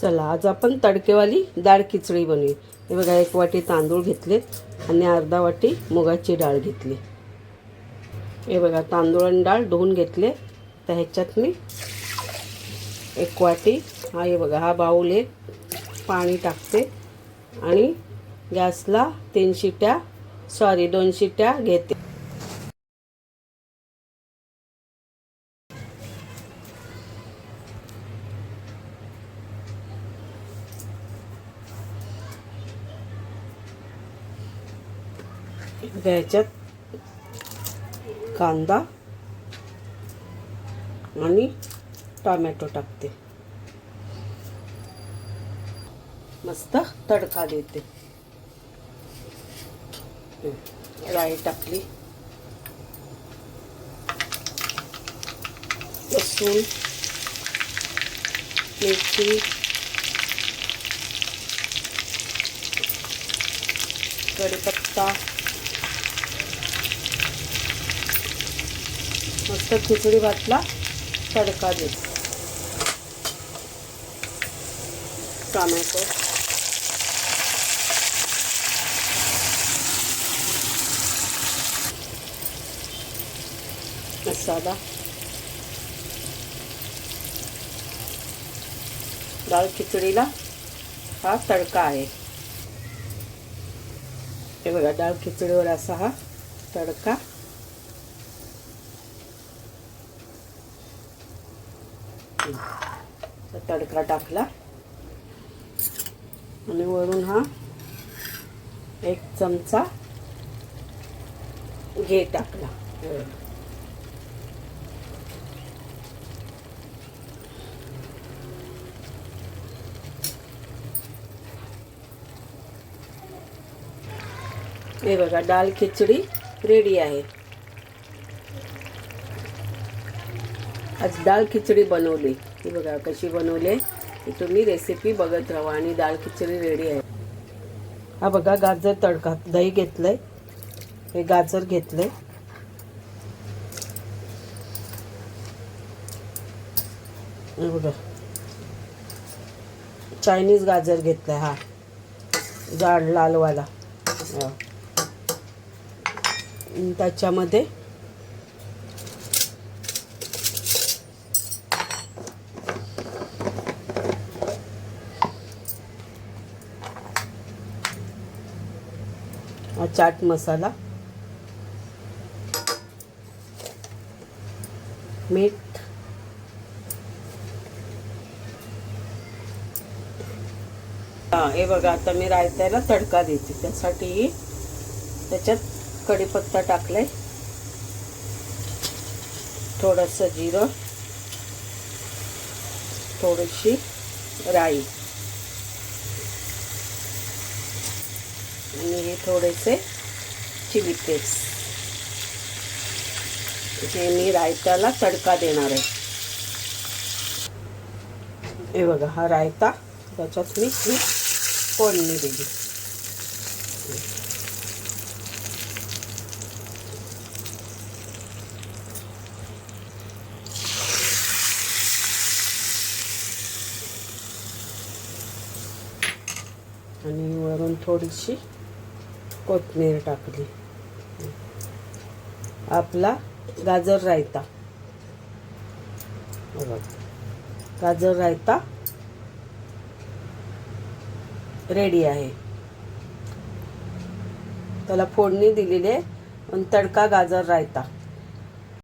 चला आज आपण तडकेवाली डाळ खिचडी बनवू. हे बघा एक वाटी तांदूळ घेतले आणि अर्धा वाटी मुगाची डाळ घेतली. हे बघा तांदूळ आणि डाळ धुवून घेतले. तर ह्याच्यात मी एक वाटी हा हे बघा हा बाऊल आहे पाणी टाकते. आणि गॅसला तीन शिट्या सॉरी दोन शिट्या घेते. ह्याच्यात कांदा आणि टोमॅटो टाकते मस्त तडका देते। हं, राई टाकली। मिरची। कढीपत्ता मस्त खिचडी भातला तडका दे टोमॅटो मसाला. डाळ खिचडीला हा तडका आहे. हे बघा डाळ खिचडीवर असा हा तडका तर तडका टाकला. आणि वरून हा एक चमचा घे टाकला. हे बघा डाल खिचडी रेडी आहे. आज दाल खिचडी बनवली. ही बघा कशी बनवली आहे. तुम्ही रेसिपी बघत राहा आणि दाल खिचडी रेडी आहे. हा बघा गाजर तडका. दही घेतलंय. हे गाजर घेतलंय. हे बघा. चायनीज गाजर घेतलाय हा. जाड लालवाला. त्याच्यामध्ये चाट मसाला. मीठ. हां हे बघा आता मी रायत्याला तडका देते. त्यासाठी त्याच्यात कढीपत्ता टाकलाय. थोडस जिरं. थोडीशी राई. आणि हे थोडेसे चिली पेस्ट हे मी रायताला तडका देणार आहे हे बघा, हा रायता त्याच्यात मी ही फोडणी दिली। आणि वरून थोडीशी कोथमीर टाकली. आपला गाजर रायता. गाजर रायता रेडी आहे. त्याला फोडणी दिलेली आहे तडका गाजर रायता.